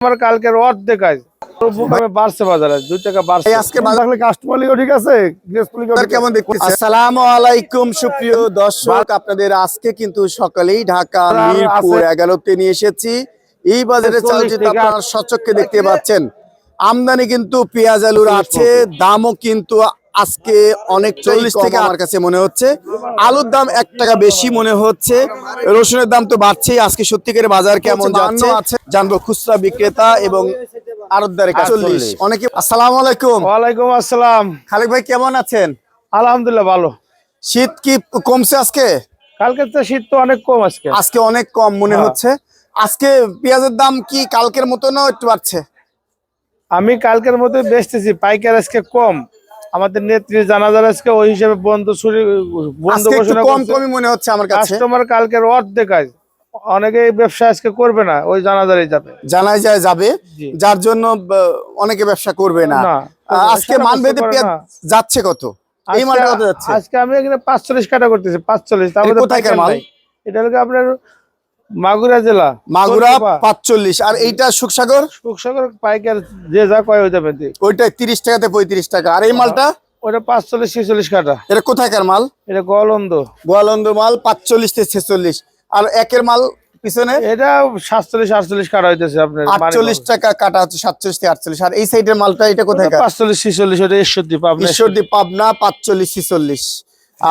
আমার কালকের অর্ধেক আজ বাড়ছে বাজারে দুই টাকা বাড়ছে। আজকে বাজার- থাকলে ঠিক আছে কেমন আসসালামু আলাইকুম সুপ্রিয় দর্শক আপনাদের আজকে কিন্তু সকালেই ঢাকা মিরপুর এগারোতে নিয়ে এসেছি। এই বাজারে চল্লিশ চালচিত্র আপনারা সচক্ষে দেখতে পাচ্ছেন। আমদানি কিন্তু পেঁয়াজ আলুর আছে দামও কিন্তু আজকে অনেক চল্লিশ থেকে আমার কাছে মনে হচ্ছে। আলুর দাম এক টাকা বেশি মনে হচ্ছে। রসুনের দাম তো বাড়ছেই। আজকে সত্যিকারের বাজার কেমন যাচ্ছে? জানব খুচরা বিক্রেতা এবং আরতদারের চল্লিশ অনেকে আসসালামু আলাইকুম। ওয়ালাইকুম আসসালাম। খালেক ভাই কেমন আছেন? আলহামদুলিল্লাহ ভালো। শীত কি কমছে আজকে? কালকে তো শীত তো অনেক কম আজকে। আজকে অনেক কম মনে হ্যাঁ। হচ্ছে। আজকে পেঁয়াজের দাম কি কালকের মতো না একটু বাড়ছে? আমি কালকের মতো বেচতেছি। পাইকার আজকে কম। আমাদের নেত্রী জানাজার আজকে ওই হিসেবে বন্ধ ছুরি বন্ধ ঘোষণা কম করছে। কমই মনে হচ্ছে আমার কাছে। কাস্টমার কালকের অর্ধেক আজ অনেকে ব্যবসা আজকে করবে না ওই জানাজারই যাবে। জানাই যায় যাবে যার জন্য অনেকে ব্যবসা করবে না। আজকে মানবেদে পেঁয়াজ যাচ্ছে কত? এই আজকে- মালটা কত যাচ্ছে? আজকে আমি এখানে পাঁচচল্লিশ কাটা করতেছি পাঁচচল্লিশ তারপরে এটা কোথাকার মাল? এটা হলো আপনার মাগুরা জেলা মাগুরা পাঁচচল্লিশ। আর এইটা সুখসাগর সুখসাগর পাইকার যে যা কয় ওই যাবে ওইটা তিরিশ টাকাতে পঁয়ত্রিশ টাকা। আর এই মালটা? ওটা পাঁচচল্লিশ ছেচল্লিশ কাটা। এটা কোথাকার মাল? এটা গলন্দ গোয়ালন্দ মাল পাঁচচল্লিশ থেকে ছেচল্লিশ। আর একের মাল পিছনে? এটা সাতচল্লিশ আটচল্লিশ কাটা হইতেছে আপনার আটচল্লিশ টাকা কাটা হচ্ছে সাতচল্লিশ থেকে আটচল্লিশ। আর এই সাইডের মালটা এটা কোথায় পাঁচচল্লিশ ছেচল্লিশ ওটা ঈশ্বরদীপ আপনার ঈশ্বরদী পাবনা পাঁচচল্লিশ ছিচল্লিশ।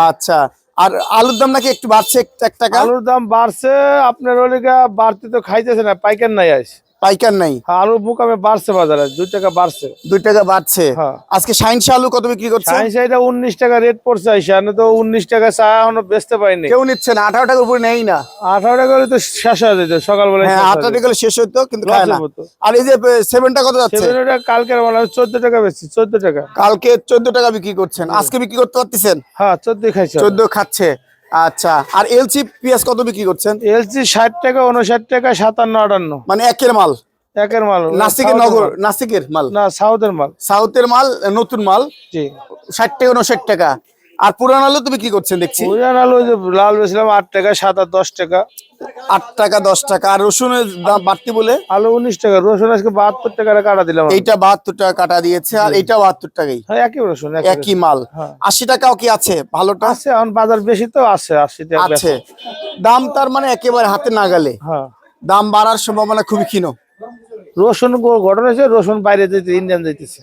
আচ্ছা। আর আলুর দাম নাকি একটু বাড়ছে এক- টাকা? আলুর দাম বাড়ছে, আপনার ওলিকা বাড়তে তো খাইতেছে না, পাইকার নাই আস পাইকার নাই। আলু মুকামে বাড়ছে বাজারে দুই টাকা বাড়ছে। দুই টাকা বাড়ছে। হ্যাঁ। আজকে সাইনসা আলু কত বিক্রি করছে? সাইন্স এটা উনিশ টাকা রেট পড়ছে আইসা তো উনিশ টাকা চা এখনও বেচতে পাইনি। কেউ নিচ্ছে না আঠারো টাকার উপরে নেই না। আঠারো টাকা তো শেষ হয়ে যেত সকালবেলা হ্যাঁ আঠারো টাকা শেষ হতো কিন্তু খায় না। আর এই যে সেভেনটা কত যাচ্ছে? সেভেনটা কালকের মানে চোদ্দ টাকা বেচছি চোদ্দ টাকা। কালকে চোদ্দ টাকা বিক্রি করছেন। আজকে বিক্রি করতে পারতেছেন? হ্যাঁ চোদ্দ খাইছে। চোদ্দ খাচ্ছে। আচ্ছা আর এলসি পেঁয়াজ কত বিক্রি করছেন? এলসি ষাট টাকা উনষাট টাকা সাতান্ন আটান্ন। মানে একের মাল? একের মাল নাসিকের নগর নাসিকের মাল? না সাউথের মাল। সাউথের মাল নতুন মাল? জি। ষাট টাকা উনষাট টাকা। আর পুরান আলু তো বিক্রি করছেন দেখছি? বুঝলেন আলু ওই যে লাল বেছিলাম আট টাকা সাত আর দশ টাকা। আট টাকা দশ টাকা। আর রসুনের দাম বাড়তি বলে? আলু উনিশ টাকা রসুন আজকে বাহাত্তর টাকা কাটা দিলাম এইটা বাহাত্তর টাকা কাটা দিয়েছে আর এইটা বাহাত্তর টাকাই। হ্যাঁ একই রসুন একই মাল। হ্যাঁ। আশি টাকাও কি আছে? ভালোটা? আছে এখন বাজার বেশি তো আছে আশি টাকা আছে। দাম তার মানে একেবারে হাতে না গেলে। হ্যাঁ। দাম বাড়ার সম্ভাবনা খুবই ক্ষীণ। রসুন ঘটনা হয়েছে রসুন বাইরে যেতে ইন্ডিয়ান যাইতেছে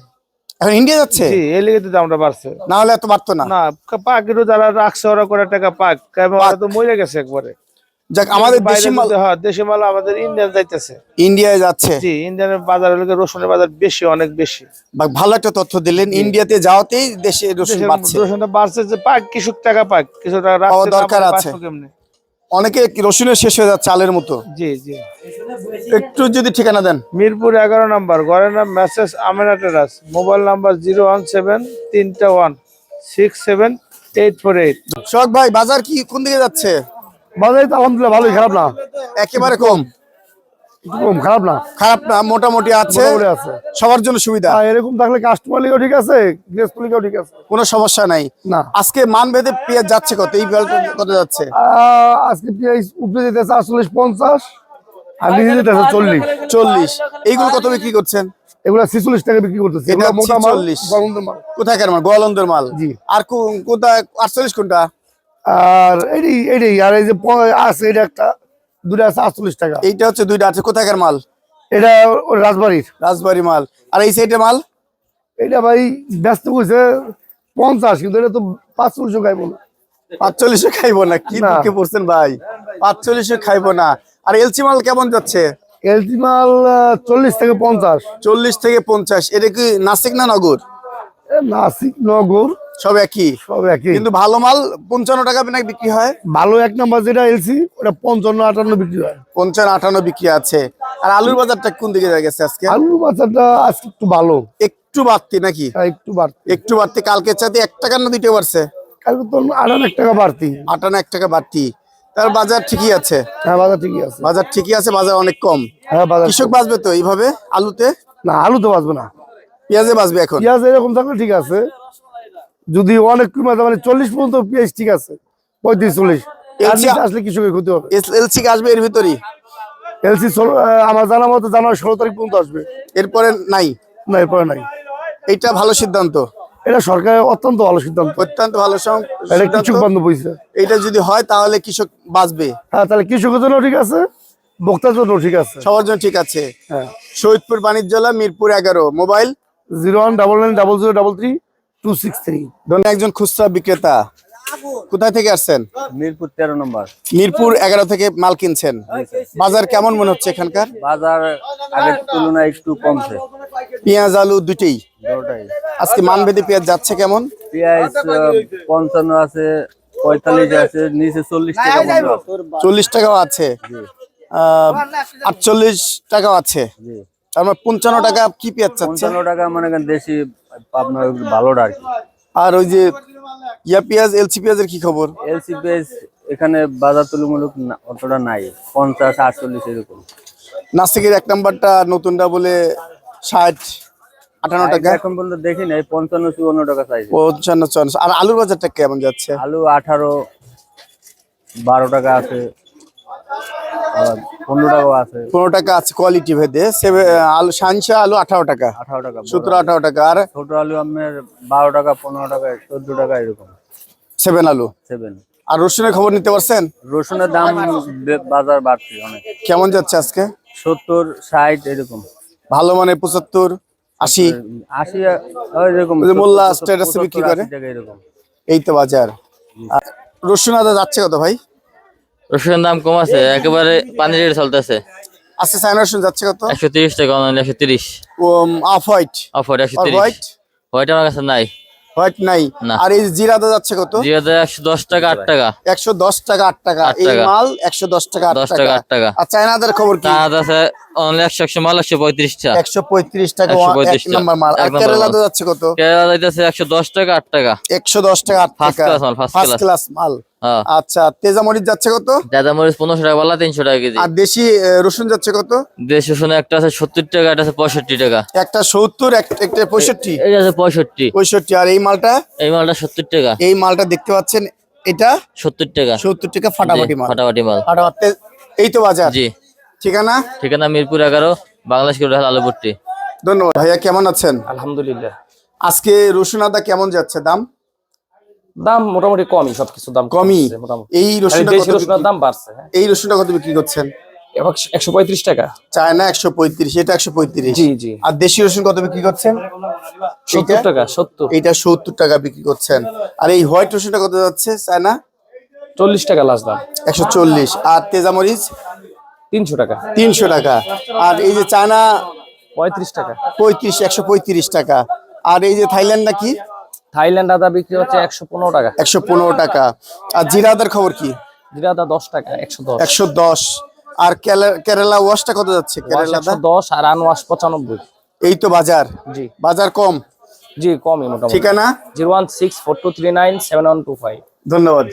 এখন ইন্ডিয়া যাচ্ছে? জি এই লেগে তো দামটা বাড়ছে। না হলে এত বাড়তো না। না যারা রাখছে ওরা করে টাকা পাক। ওরা তো মরে গেছে একবারে। যাক আমাদের দেশি মাল হ্যাঁ দেশি মাল আমাদের ইন্ডিয়ান যাইতেছে। ইন্ডিয়ায় যাচ্ছে। জি ইন্ডিয়ানের বাজার হলে রসুনের বাজার বেশি অনেক বেশি। ভালো একটা তথ্য দিলেন। ইন্ডিয়াতে যাওয়াতেই দেশে রসুন বাড়ছে। রসুনটা বাড়ছে যে পাক কিছু টাকা পাক। কিছু টাকা রাখছে দরকার আছে। কেমনে? অনেকে রসুনের শেষ হয়ে যাচ্ছে চালের মতো? জি জি। একটু যদি ঠিকানা দেন। মিরপুর এগারো নাম্বার ঘরের নাম message Amena terrace mobile number zero one seven তিনটা one six seven eight four eight. শখ ভাই বাজার কি কোন দিকে যাচ্ছে? বাজারে তো আলহামদুলিল্লাহ ভালোই খারাপ না। একেবারে কম। খারাপ না? খারাপ না মোটামুটি আছে। সবার জন্য সুবিধা। এরকম থাকলে কাস্টমারলিও ঠিক আছে গ্রেসফুলিও ঠিক আছে। কোনো সমস্যা নাই। না। আজকে মান ভেদে পেঁয়াজ যাচ্ছে কত? এই কত যাচ্ছে? আজকে পেঁয়াজ উপরে যেতেছে আটচল্লিশ পঞ্চাশ আর নিচে যেতেছে চল্লিশ। চল্লিশ। এইগুলো কত বিক্রি করছেন? এগুলা ছিচল্লিশ টাকা বিক্রি করতেছে। এটা মোটা মাল 46 গরমের মাল। কোথাকার মাল? গোয়ালন্দের মাল? জি। আর কোথায়? আটচল্লিশ কোনটা? আর এটি এটি আর এই যে আছে এটা একটা। দুটো আছে আটচল্লিশ টাকা। এইটা হচ্ছে দুইটা আছে কোথাকার মাল? এটা রাজবাড়ির। রাজবাড়ি মাল। আর এই সাইডে মাল? এটা ভাই ব্যস্ত করছে পঞ্চাশ কিন্তু এটা তো পাঁচচল্লিশও খাইবো না। খাইবো না? কি। দুঃখে পড়ছেন ভাই? খাইবো না। আর এলচি মাল কেমন যাচ্ছে? এলটি মাল চল্লিশ থেকে পঞ্চাশ। চল্লিশ থেকে পঞ্চাশ। এটা কি নাসিক না নগর? নাসিক নগর সব একই। সব একই। কিন্তু ভালো মাল পঞ্চান্ন টাকা নাকি বিক্রি হয়? ভালো এক নাম্বার যেটা এলসি ওটা পঞ্চান্ন আটান্ন বিক্রি হয়। পঞ্চান্ন আটান্ন বিক্রি আছে। আর আলুর বাজারটা কোন দিকে গেছে আজকে? আলু বাজারটা আজকে একটু ভালো। একটু বাড়তি নাকি? হ্যাঁ, একটু বাড়তি। একটু বাড়তি। কালকে চাইতে এক টাকা না দুইটা বাড়ছে? কালকে তো আটান্ন এক টাকা বাড়তি। আটান্ন এক টাকা বাড়তি। তার বাজার ঠিকই আছে? হ্যাঁ বাজার ঠিকই আছে। বাজার ঠিকই আছে বাজার অনেক কম। হ্যাঁ বাজার কৃষক বাঁচবে তো এইভাবে আলুতে? না আলু তো বাঁচবে না। পেঁয়াজে বাঁচবে এখন? পেঁয়াজ এরকম থাকলে ঠিক আছে। যদি অনেক কমে মানে চল্লিশ পর্যন্ত পেঁয়াজ ঠিক আছে পঁয়ত্রিশ চল্লিশ। আসলে কৃষকের ক্ষতি হবে এলসি আসবে এর ভিতরই? এলসি আমার জানা মতো জানুয়ারি ষোলো তারিখ পর্যন্ত আসবে। এরপরে নাই? না এরপরে নাই। এইটা ভালো সিদ্ধান্ত। এটা সরকারের অত্যন্ত ভালো সিদ্ধান্ত। অত্যন্ত ভালো কৃষক বান্ধব হয়েছে এইটা যদি হয় তাহলে কৃষক বাঁচবে। হ্যাঁ তাহলে কৃষকের জন্য ঠিক আছে ভোক্তার জন্য ঠিক আছে। সবার জন্য ঠিক আছে। হ্যাঁ। শহীদপুর বাণিজ্যলা মিরপুর এগারো। Mobile zero one double nine double zero double three two six three. ধন্য একজন খুচরা বিক্রেতা কোথায় থেকে আসছেন? মিরপুর তেরো নম্বর। মিরপুর এগারো থেকে মাল কিনছেন। বাজার কেমন মনে হচ্ছে এখানকার? বাজার আগের তুলনায় একটু কমছে। পেঁয়াজ আলু দুটেই। আজকে মানভেদে পেঁয়াজ যাচ্ছে কেমন? পেঁয়াজ পঞ্চান্ন আছে পঁয়তাল্লিশ আছে নিচে চল্লিশ টাকা। চল্লিশ টাকাও আছে। আটচল্লিশ টাকাও আছে। তার মানে পঞ্চান্ন টাকা কি পেঁয়াজ পঞ্চান্ন টাকা মনে দেশি আপনার ভালোটা আর কি। আর ওই যে ইয়া পেঁয়াজ এলসি পেঁয়াজের কি খবর? এলসি পেঁয়াজ এখানে বাজার তুলনামূলক না- অতটা নাই। পঞ্চাশ আটচল্লিশ এরকম। নাসিকের এক নাম্বারটা নতুনটা বলে ষাট আটান্ন টাকা। এখন পর্যন্ত দেখি নাই পঞ্চান্ন চুয়ান্ন টাকা চাইছে পঞ্চান্ন চুয়ান্ন। আর আলুর বাজারটা কেমন যাচ্ছে? আলু আঠারো বারো টাকা আছে। পনেরো টাকাও আছে। পনেরো টাকা আছে কোয়ালিটি ভেদে। আলু সানসা আলু আঠারো টাকা। আঠারো টাকা সতেরো আঠারো টাকা। আর ছোট আলু আপনার বারো টাকা পনেরো টাকা চোদ্দ টাকা এরকম। সেভেন আলু। সেভেন। আর রসুনের খবর নিতে পারছেন? রসুনের দাম বাজার বাড়ছে অনেক। কেমন যাচ্ছে আজকে? সত্তর ষাট এরকম। ভালো মানে পঁচাত্তর আশি? আশি এরকম। মোল্লা স্ট্যাটাসে বিক্রি করে? এই তো বাজার। আর রসুন আদা যাচ্ছে কত ভাই? রসুনের দাম কম আছে একেবারে পানি রেট চলতেছে। আজকে চায়না রসুন যাচ্ছে কত? একশো তিরিশ টাকা অনলাইন একশো তিরিশ। Off white. একশো আর তিরিশ হোয়াইট? হোয়াইট আমার কাছে নাই। হোয়াইট নাই। না। আর এই জিরা আদা যাচ্ছে কত? জিরো একশো দশ টাকা আট টাকা। একশো দশ টাকা আট টাকা। আট এই টাকা। মাল একশো দশ টাকা আট দশ টাকা। আট টাকা। আর চায়না খবর কি? তার আছে অনলাইন একশো একশো মাল একশো পঁয়ত্রিশ টাকা একশো পঁয়ত্রিশ টাকা 135 এক নম্বর মাল। আর কেরালা মাল। যাচ্ছে কত? কেরালা একশো দশ টাকা আট টাকা। একশো দশ টাকা আট First টাকা। class মাল, first ফার্স্ট ক্লাস মাল। আচ্ছা তেজামরিচ যাচ্ছে কত? দাদা মরিচ পনেরোশো টাকা বলা তিনশো টাকা কেজি। আর দেশি রসুন যাচ্ছে কত? দেশ রসুন একটা আছে সত্তর টাকা একটা আছে পঁয়ষট্টি টাকা। একটা সত্তর একটা পঁয়ষট্টি? এটা আছে পঁয়ষট্টি। পঁয়ষট্টি আর এই মালটা? এই মালটা সত্তর টাকা। এই মালটা দেখতে পাচ্ছেন এটা? সত্তর টাকা। সত্তর টাকা ফাটাফাটি মাল। ফাটাফাটি মাল। ফাটাফাটি এই তো বাজার। জি। ঠিকানা? ঠিকানা মিরপুর এগারো বাংলাদেশ আলুপট্টি। ধন্যবাদ। ভাইয়া কেমন আছেন? আলহামদুলিল্লাহ। আজকে রসুন আদা কেমন যাচ্ছে? দাম? দাম মোটামুটি কমই সবকিছু দাম কমই এই কত রসুনের দাম বাড়ছে হ্যাঁ। এই রসুনটা কত বিক্রি করছেন? একশো পঁয়ত্রিশ টাকা। চায়না একশো পঁয়ত্রিশ এটা একশো পঁয়ত্রিশ। জি জি। আর দেশি রসুন কত বিক্রি করছেন? সত্তর টাকা সত্তর। সত্তর টাকা বিক্রি করছেন। আর এই হোয়াইট রসুনটা কত যাচ্ছে চায়না? চল্লিশ টাকা লাস্ট দাম। একশো চল্লিশ। আর তেজামরিচ তিনশো টাকা। তিনশো টাকা। আর এই যে চায়না? পঁয়ত্রিশ টাকা। পঁয়ত্রিশ একশো পঁয়ত্রিশ টাকা। আর এই যে থাইল্যান্ড নাকি থাইল্যান্ড আদা বিক্রি হচ্ছে একশো পনেরো টাকা। একশো পনেরো টাকা। আর জিরা আদার খবর কি? জিরা আদা দশ টাকা একশো দশ। একশো দশ। আর কেরালা ওয়াশটা কত যাচ্ছে? কেরালা দশ আর আন ওয়াশ পঁচানব্বই। এই তো বাজার। জি। বাজার কম? জি কমই মোটামুটি। ঠিকানা? Zero one six four two three nine seven one two five. ধন্যবাদ।